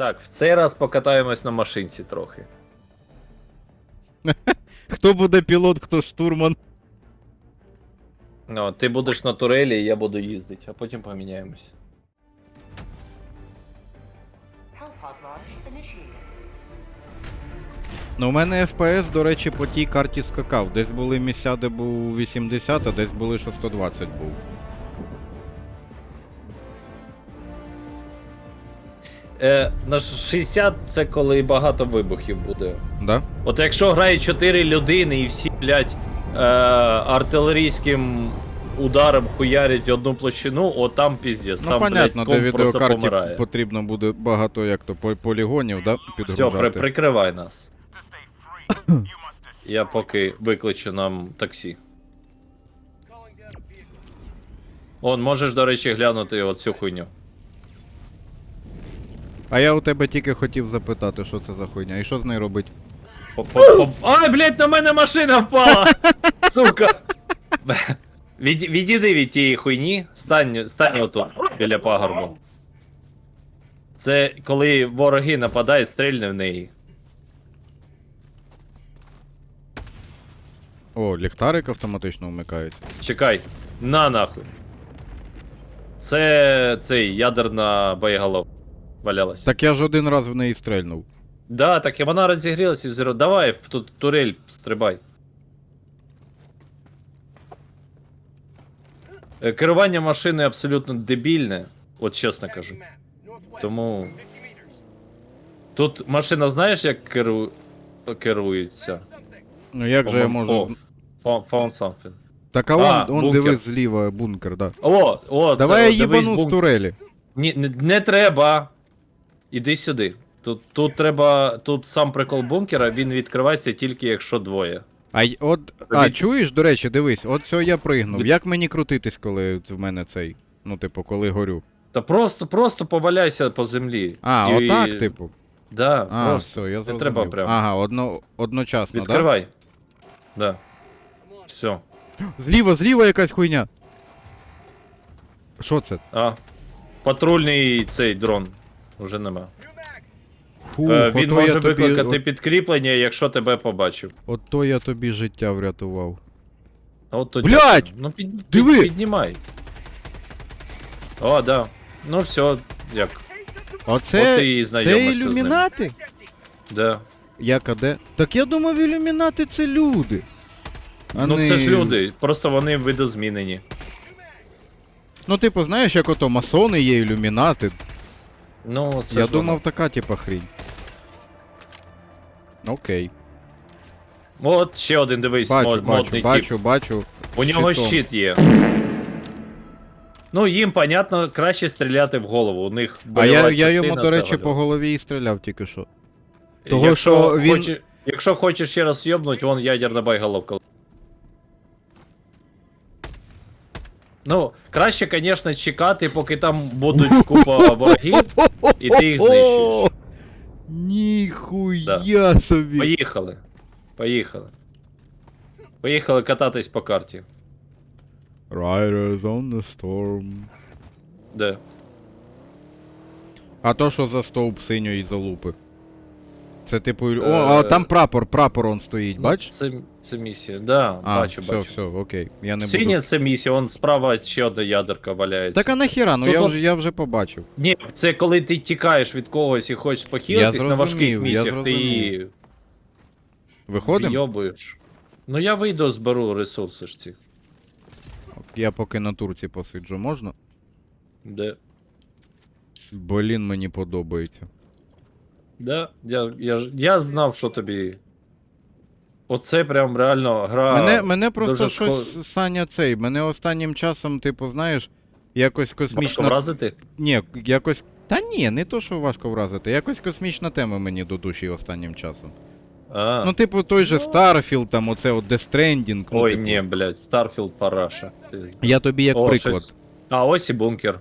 Так, в цей раз покатаємось на машинці трохи. Хто буде пілот, хто штурман? Ну, ти будеш на турелі, я буду їздити, а потім поміняємось. Ну, у мене FPS, до речі, по тій карті скакав. Десь були місця, де був 80, а десь були, що 120 був. Е, на 60 це коли багато вибухів буде. Да? От якщо грає 4 людини і всі, блядь, е, артилерійським ударом хуярять одну площину, от там піздець. Ну, там, понятно, блядь, де комп просто відеокарті помирає. потрібно буде багато як то по- полігонів, да? Все, Підгружати. при, прикривай нас. Я поки викличу нам таксі. Он, можеш, до речі, глянути оцю хуйню. А я у тебе тільки хотів запитати, що це за хуйня, і що з нею робить? Ай, блядь, на мене машина впала! Сука! Від, відійди від тієї хуйні, стань, стань отут, біля пагорбу. Це коли вороги нападають, стрільни в неї. О, ліхтарик автоматично вмикається. Чекай, на нахуй. Це цей ядерна боєголов. Валялась. Так я ж один раз в неї стрельнув. Да, так і вона розігрілася і взяла. Давай в ту турель стрибай. Е, Керування машиною абсолютно дебільне, от чесно кажу. Тому. Тут машина, знаєш, як керу... керується? Ну як же я можу. О, found, found something. Так а А, он бункер. дивись зліва бункер, да. О, о, Давай це, я дивись, їбану з бунк- турелі. Ні, не, не треба. Іди сюди. Тут, тут треба. Тут сам прикол бункера, він відкривається тільки якщо двоє. А й- от. А, чуєш, до речі, дивись, от все я пригнув. Як мені крутитись, коли в мене цей. Ну, типу, коли горю. Та просто, просто поваляйся по землі. А, І- отак, типу. Да, А, просто. все, я Не зрозумів. треба прямо. Ага, одно, одночасно, Відкривай. Да. Все. Зліва, зліва якась хуйня. Що це? А. Патрульний цей дрон. Уже нема. Фу, е, він ото я може тобі, викликати от, підкріплення, якщо тебе побачив. ото я тобі життя врятував. А От тоді. Блядь! Ну під, Диви! під, піднімай. О, да. Ну все, як. Оце. От ти і це знайомишся з ним. ілюмінати? Да. Як, а де? Так я думав, ілюмінати це люди. А ну не- це ж люди, просто вони видозмінені. Ну, типу, знаєш, як ото масони є ілюмінати. Ну, це я ж думав, воно. така, типа, хрінь. Окей. От ще один дивись, Бачу, мод, бачу, модний бачу, тип. бачу. У нього щитом. щит є. Ну, їм, понятно, краще стріляти в голову. У них А бойова я, я йому, частина до це речі, гольова. по голові і стріляв тільки що. того, якщо що він- Хочеш, якщо хочеш ще раз йобнуть, вон ядерна байголовка. Ну, краще, звісно, чекати, поки там будуть купа ворогів, і ти їх знищуєш. Ніхуя собі. Поїхали. Поїхали. Поїхали кататись по карті. Riders on the storm. Де? А то що за стовп синьої залупи? Це типу. О, Е, а там прапор, прапор он стоїть, бач? Ну, Це, це місія. Да, А, бачу, все, бачу. все, окей. Я не Синя буду. це місія, он справа ще одна ядерка валяється. Так а нахіра, ну Тут я от- вже, я вже побачив. Ні, це коли ти тікаєш від когось і хочеш похилитись на важких зрозумів, я місіях, ти її зрозумів. Виходимо? Ну я вийду, зберу ресурси ж ці. Я поки на турці посиджу, можна? Де? Блін, мені подобається. Да? Я, я, я знав, що тобі. Оце прям реально гра. мене, мене просто дуже щось, Саня, цей, мене останнім часом, типу, знаєш, якось Важко вразити? Ні, якось. Та ні, не то, що важко вразити. Якось космічна тема мені до душі останнім часом. А. Ну, типу, той же Starfield, там, оце от Death Stranding. Ну, Ой, типу. ні, блядь, Starfield параша. Я тобі як О, приклад. щось- А, ось і бункер.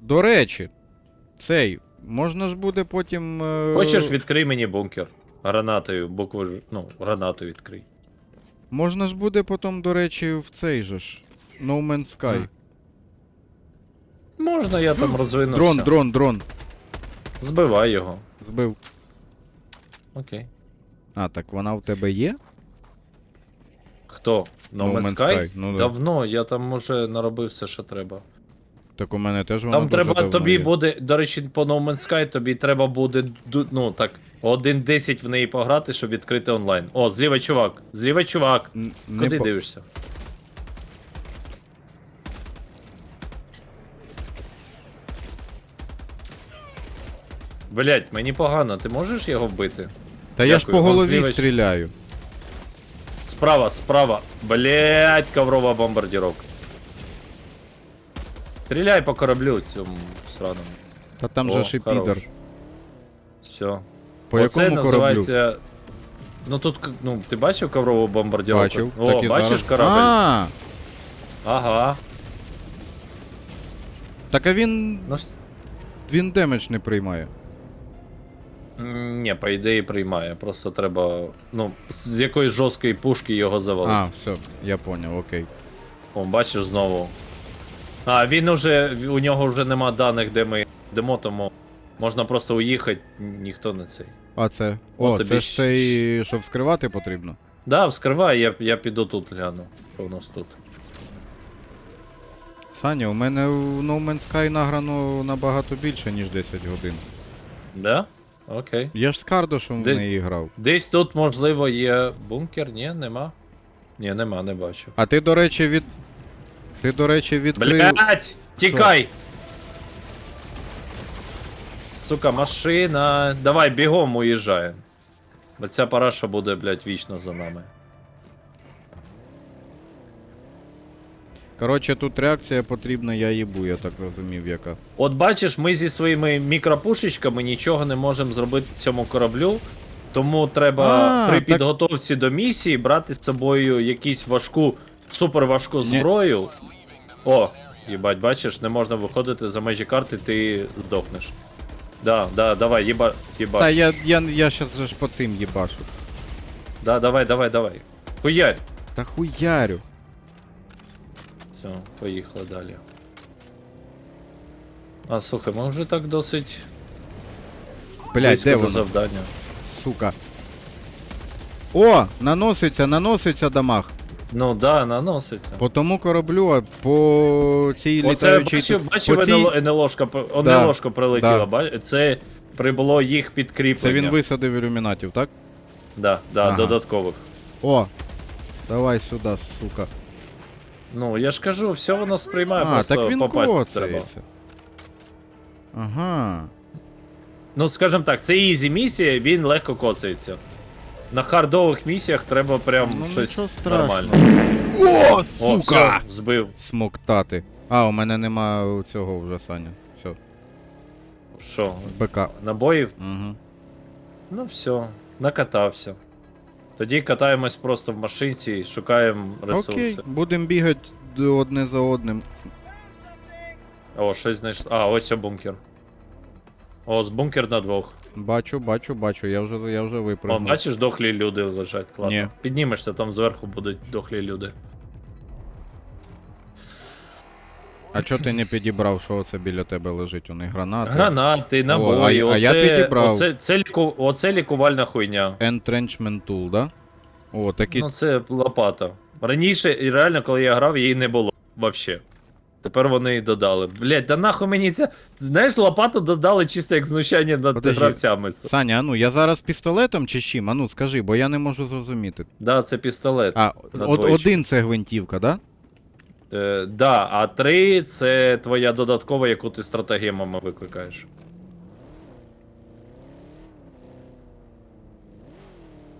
До речі, цей, можна ж буде потім. Е... Хочеш, відкрий мені бункер. Гранатою, букву, ну, гранату відкрий. Можна ж буде потім, до речі, в цей же ж. No Man's Sky. Можна, я там розвинувся. Дрон, дрон, дрон. Збивай його. Збив. Окей. А, так вона в тебе є? Хто? No No Man's Man's Sky? Sky, ну да. Давно, я там уже наробив все, що треба. Так у мене теж вона Там дуже треба давно тобі є. буде, до речі, по No Man's Sky тобі треба буде ду- ну так, 1.10 в неї пограти, щоб відкрити онлайн. О, зліва чувак, зліва чувак. Н- не Куди по- дивишся? Блять, мені погано, ти можеш його вбити? Та я ж Дякую, по голові зліва стріляю. Справа, справа. Блять, коврова бомбардировка. Стреляй по кораблю цьому сраному. Та там О, же ж і хорош. підер. Все. По Оце якому кораблю? називається. Ну тут, ну, ти бачив коврову бомбардировку? Бачив. О, так і бачиш зараз. корабль? А, Ага. так а він. Ну, вс- Він демедж не приймає. м, ні, по ідеї приймає. Просто треба. Ну, з якоїсь жорсткої пушки його завалити. А, все, я поняв, окей. О, бачиш знову. А, він уже. У нього вже нема даних, де ми йдемо, тому можна просто уїхати, ніхто не цей. А це. О, О, тобі це ж щ- цей, що вскривати потрібно. Да, вскривай, я, я піду тут гляну. Що в нас тут? Саня, у мене в No Man's Sky награно набагато більше, ніж 10 годин. Да? Окей. Я ж з Кардошем Де- в неї грав. Десь тут, можливо, є бункер, ні, нема. Ні, нема, не бачу. А ти, до речі, від. Ти, до речі, відкрив. Блять! Тікай! Сука, машина. Давай, бігом уїжджаємо. Бо ця параша буде, блять, вічно за нами. Коротше, тут реакція потрібна, я їбу, я так розумів, яка. От бачиш, ми зі своїми мікропушечками нічого не можемо зробити цьому кораблю. Тому треба А, при так- підготовці до місії брати з собою якусь важку, суперважку зброю. О, їбать, бачиш, не можна виходити за межі карти, ти здохнеш. Да, да, давай, їба, їбаш. Та я, я, я щас же ж по цим їбашу. Да, давай, давай, давай. Хуярь. Та хуярю. Все, поїхали далі. А, слухай, ми вже так досить Блять, близько де до воно? завдання. Сука. О, наноситься, наноситься дамаг. Ну да, наноситься. По тому кораблю, а по цій Оце літаючій... бачив, бачив по цій- НЛО, НЛОшка, Да, НЛОшка прилетіла, да. ба- це прибуло їх Це він висадив ілюмінатів, так? Да, да, Ага. додаткових. О! Давай сюди, сука. Ну, я ж кажу, все воно сприймає, А, просто так він попасть треба. коцається. Ага. Ну, скажімо так, це ізі місія, він легко коцається. На хардових місіях треба прям Ну щось страшного. нормальне. О, О, все, збив. Смоктати. А, у мене нема цього вже, Саня. Все, Що, БК. набоїв? Угу. Ну все, накатався. Тоді катаємось просто в машинці і шукаємо ресурси. Окей, будемо бігати д- одне за одним. О, щось знайшло. А, ось о бункер. О, з бункер на двох. Бачу, бачу, бачу, я вже, я вже О, випрыгнув. бачиш, дохлі люди лежать, ладно. Ні. Піднімешся, там зверху будуть дохлі люди. А чого ти не підібрав, що оце біля тебе лежить? У них гранати. Гранати, набої, а- а оце, я підібрав. Оце, це, ліку, оце лікувальна хуйня. Entrenchment tool, да? О, такі. Ну це лопата. Раніше, і реально, коли я грав, її не було. Вообще. Тепер вони її додали. Блять, да нахуй мені це. Знаєш, лопату додали чисто як знущання над Подожди. гравцями. Саня, а ну я зараз пістолетом чи чим? А ну скажи, бо я не можу зрозуміти. Да, це пістолет. А, На од- один це гвинтівка, да? Е, да, а три це твоя додаткова, яку ти стратегемами викликаєш.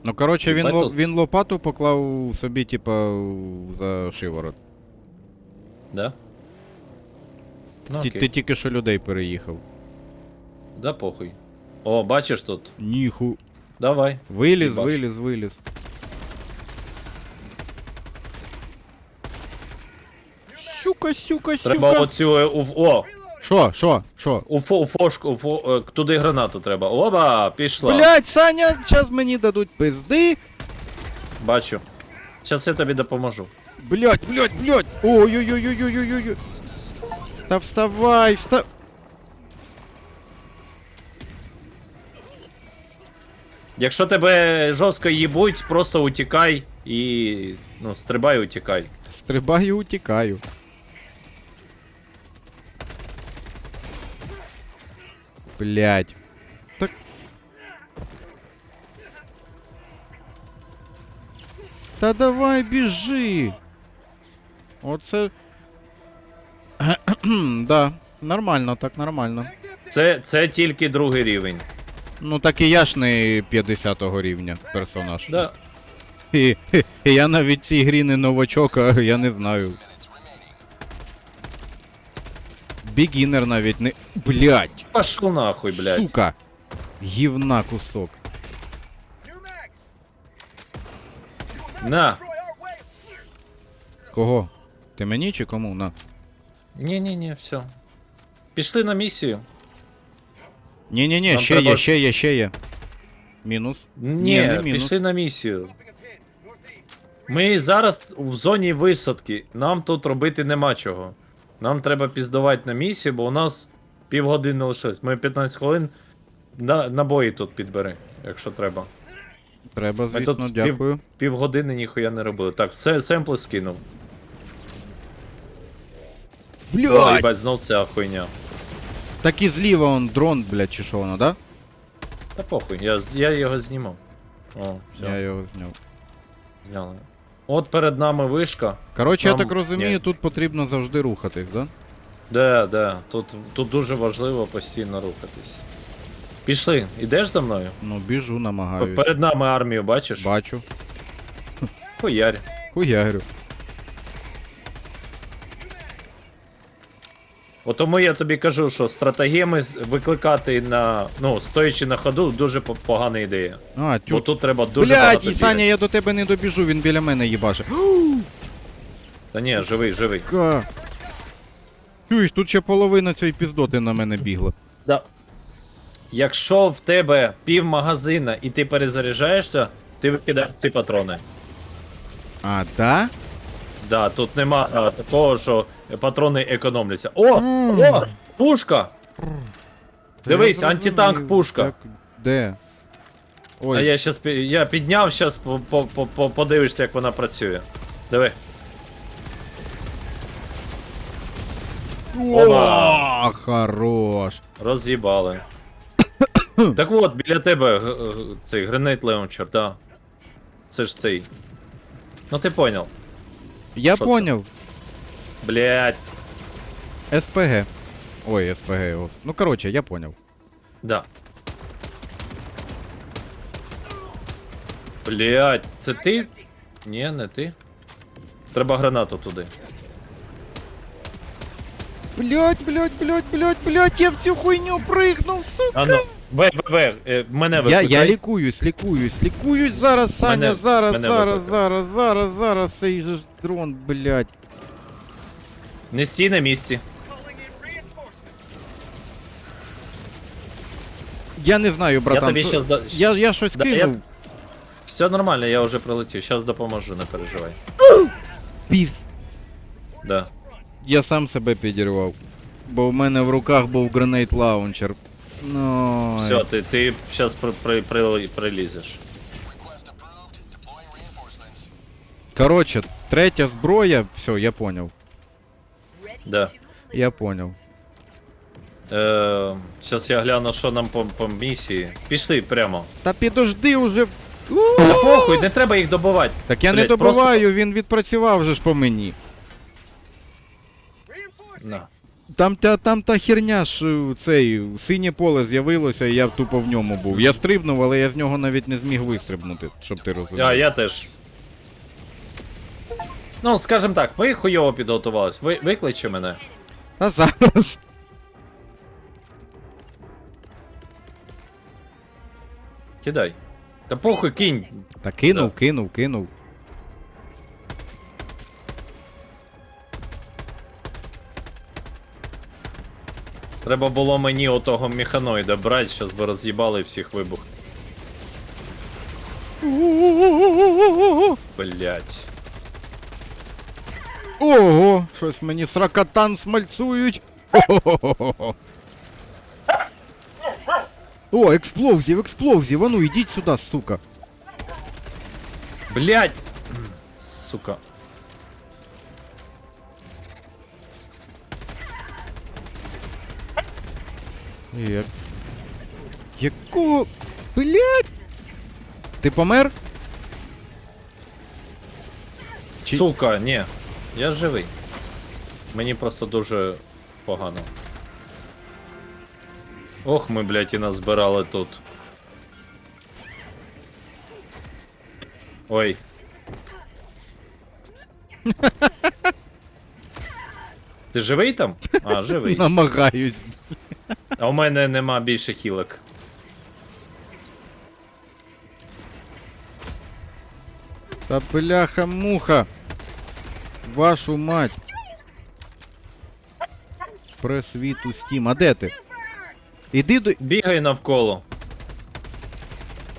Ну коротше, він, ло- тут. він лопату поклав собі, типа, за шиворот. Да? Ну, окей. ти тільки що людей переїхав. Да, похуй. О, бачиш тут. Ніху. Давай. Виліз, Їбаш. виліз, виліз. Сюка, сюка, Треба сюка. оцю. е, у- О! Що, що, що? У, фо, у фошку, у фо, е, туди гранату треба. Оба, пішла. Блять, Саня, зараз мені дадуть пизди. Бачу. Зараз я тобі допоможу. Блять, блять, блять. Ой-ой-ой-ой-ой-ой-ой. Та вставай, встав. Якщо тебе жорстко їбуть, просто утікай і. Ну, стрибай, утікай. Стрибаю, утікаю. Блять. Так. Та давай біжи. Оце. да, нормально, так нормально. Це, це тільки другий рівень. Ну так і я ж не 50 рівня персонаж. Да. І, і я навіть в цій грі не новачок, а я не знаю. Бігінер навіть не. Блять! Пошел нахуй, блядь. Сука! Гівна кусок. На. Кого? Ти мені чи кому? На. Ні-ні-ні, все. Пішли на місію. Ні-ні-ні, Нам ще треба є, ще є, ще є. Мінус. Ні, не мінус. пішли на місію. Ми зараз в зоні висадки. Нам тут робити нема чого. Нам треба піздувати на місію, бо у нас півгодини лишилось. Ми 15 хвилин на, набої тут підбери, якщо треба. Треба, звісно, тут дякую. Півгодини ніхуя не робили. Так, се, семпли скинув. О, Блять! їбать, знов ця хуйня. Так і зліва он дрон, блять, чи що воно, да? Та похуй, я, з- я його знімав. О, все, Я його зняв. зняли. От перед нами вишка. Коротше, я Нам- так розумію, Ні. тут потрібно завжди рухатись, да? Да, да, тут, тут дуже важливо постійно рухатись. Пішли, ідеш за мною? Ну, біжу, намагаюсь. Перед нами армію, бачиш? Бачу. Хуярь. Хуярю. От тому я тобі кажу, що стратегеми викликати на. Ну, стоячи на ходу, дуже погана ідея. А, Бо тут треба дуже Блять, багато і Саня, бігати. я до тебе не добіжу, він біля мене їбаше. Та ні, живий, живий. Ка. Чуєш, тут ще половина цієї піздоти на мене бігла. Да. Якщо в тебе пів магазина і ти перезаряджаєшся, ти викидаєш ці патрони. А, да? Да, тут нема а, такого, що патрони економляться. О! О! Пушка! Дивись, антитанк пушка. Де? Ой, А я щас я підняв, щас по, по, по, по- подивишся, як вона працює. Диви. О, хорош. Роз'їбали. так от, біля тебе цей гранейт леунчер, да. Це ж цей. Ну ти поняв. Я Що це? Блять. СПГ. Ой, СПГ. Ну, коротше, я поняв. Да. Блять, це ти? Ні, не ти. Треба гранату туди. Блять, блять, блять, блять, блять, я в цю хуйню пригнув, сука. А ну, бе, бе, бе, е, мене Я, викликай. я лікуюсь, лікуюсь, лікуюсь зараз, Саня, Мене- зараз, мене зараз, викликай. зараз, зараз, зараз, цей же ж дрон, блять. Не стій на місці. Я не знаю, братан. тобі що- щас да- я, я щось Да, кинув. я- Все нормально, я вже прилетів. Зараз допоможу, не переживай. Піс. Да. Я сам себе підірвав. Бо в мене в руках був гранейт лаунчер. Ну. Все, ти, ти зараз при, при, при, прилізеш. Коротше, третя зброя, все, я поняв. Да. Я поняв. Е, зараз я гляну, що нам по, по місії. Пішли прямо. Та підожди уже. Та похуй, не треба їх добивати. Так я не Блядь, добиваю, він відпрацював вже ж по мені. На. Там та, там та херня ж е, цей синє поле з'явилося, і я тупо в ньому був. Я стрибнув, але я з нього навіть не зміг вистрибнути, щоб ти розумів. А, я теж. Ну, скажем так, ми хуйово підготувались. Ви, викличе мене. Та зараз. Кидай. Та похуй, кинь. Та кинув, Да. кинув, кинув. Треба було мені отого механоїда брати, щас би роз'їбали всіх вибух. Блять. Ого, щось мені сракатан смальцують. Хо-хо-хо-хо. О, експлозів, експлозів, а ну ідіть сюди, сука. Блять! Сука. Як... Якого. Блять! Ти помер? Чи- Сука, ні. Я живий. Мені просто дуже погано. Ох, ми, блядь, і назбирали тут. Ой. Ти живий там? А, живий. Намагаюсь. А у мене нема більше хілок. Та бляха муха. Вашу мать. Пресвіту стім. А де ти? Іди до. Бігай навколо.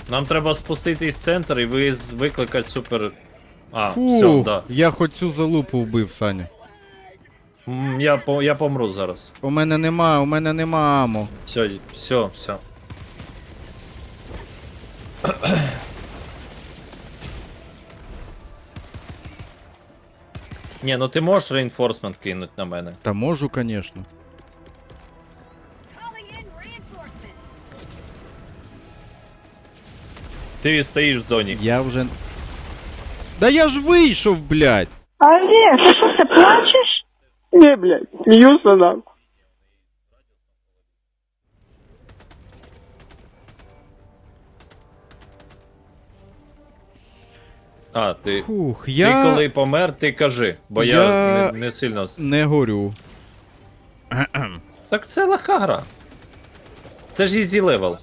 Нам треба спуститись в центр і ви... викликати супер. А, Фу, все, да. я хоч цю залупу вбив, Саня. М, Я, по... я помру зараз. У мене нема, у мене нема амо. Все, все, все. Ні, ну ти можеш реінфорсмент кинути на мене. Та можу, звісно. Calling in reinforcements. Ти стоїш в зоні. Я вже. Да я ж вийшов, блядь! Олег, ты что, ты плачешь? Не, блядь, смеюсь нахуй. А, ти. Фух, Ти коли помер, ти кажи, бо я, Я- не, не сильно. с- не горю. Так це легка гра. Це ж easy level.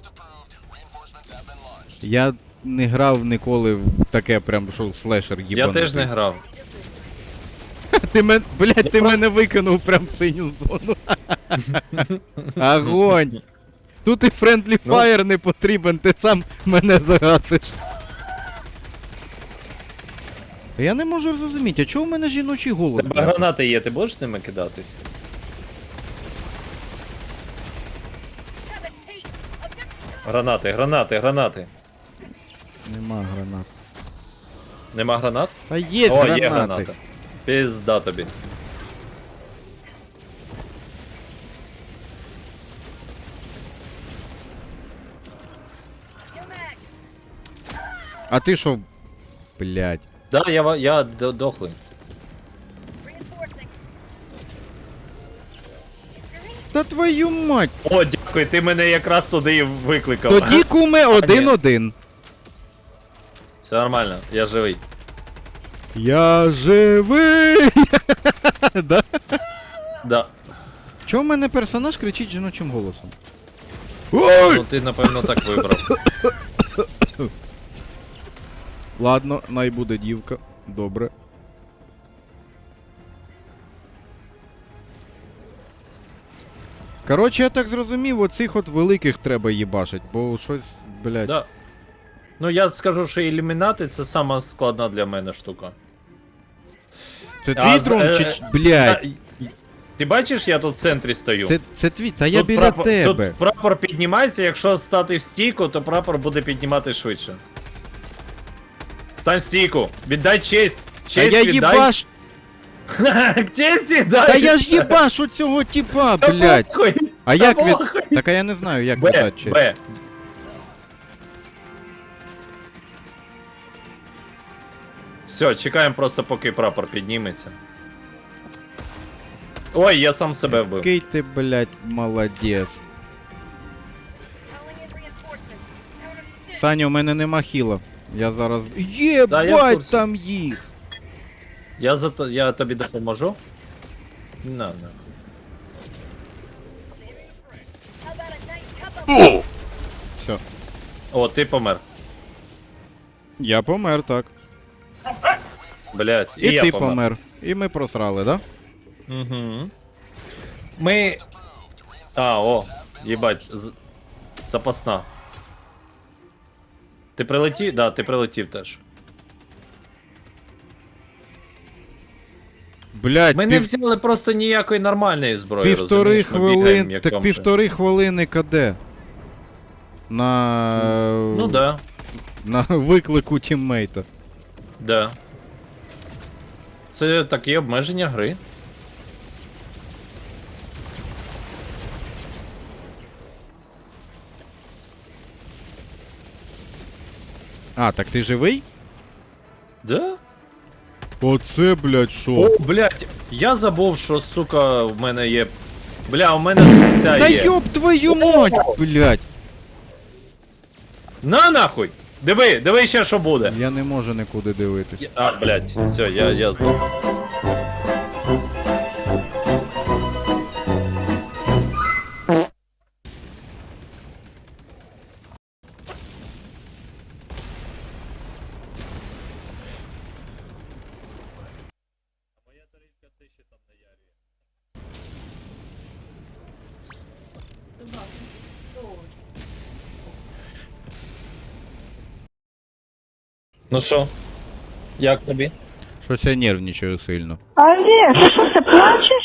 Я не грав ніколи в таке прям, що слешер Я теж не грав. Ти мен... Блядь, ти мене викинув прям в синю зону. Огонь! Тут і Friendly Ну. Fire не потрібен, ти сам мене загасиш. Я не можу зрозуміти, а чого в мене жіночий голос? Тебе блядь? гранати є, ти будеш ними кидатись? Гранати, гранати, гранати. Нема гранат. Нема гранат? Та є О, гранати. є граната. Пізда тобі. А ти що? Блядь. Да, я, ва- я д- дохлий. Та твою мать! О, дякую, ти мене якраз туди і викликав. Тоді куме один-один. Все нормально, я живий. Я живий! да? Да. Чого в мене персонаж кричить жіночим голосом? Ой! Ну ти, напевно, так вибрав. Ладно, най буде дівка. Добре. Коротше, я так зрозумів, оцих от великих треба їбашить, бо щось, блядь. Да. Ну я скажу, що ілюмінати це сама складна для мене штука. Це твій з- дрон е, чи. е, Блядь. Та, Ти бачиш, я тут в центрі стою. Це, це твій. Та я Тут біля прапор, тебе. Тут прапор піднімається, якщо стати в стійку, то прапор буде піднімати швидше. Стань стійку, віддай честь. Та Честь я віддай. їбаш. честь віддай. Та я ж їбаш у цього тіпа, блядь. Похуй. А як від. похуй. Так а я не знаю, як Б, віддати честь. Б. Все, чекаємо просто поки прапор підніметься. Ой, я сам себе вбив. Який ти, блядь, молодець. Calling in reinforcements. Counter Саня, у мене нема хіла. Я зараз. Да, я в Єбать курсі. там їх! Я за то- я тобі допоможу. На, на. How about a nice cup of Все. О, ти помер. Я помер, так. Блять, і, І, я ти помер. помер. І ми просрали, да? Угу. Ми. А, о, їбать, з... запасна. Ти прилетів? Да, ти прилетів теж. Блядь, Ми не пів... взяли просто ніякої нормальної зброї. півтори розумієш? Ми бігаємо, хвилин. як Так бомжи. півтори хвилини КД. на. Ну да, На виклику тіммейта. да. Це такі обмеження гри. А, так ти живий? Да? Оце, блядь, що? О, блядь, я забув, що, сука, в мене є. Бля, у мене ця Та є. йоб твою мать, блядь. На нахуй! Диви, диви ще що буде. Я не можу нікуди дивитись. А, блядь, все, я, я знаю. Ну що? Як тобі? Щось я нервничаю сильно. Олег, ти що, все плачеш?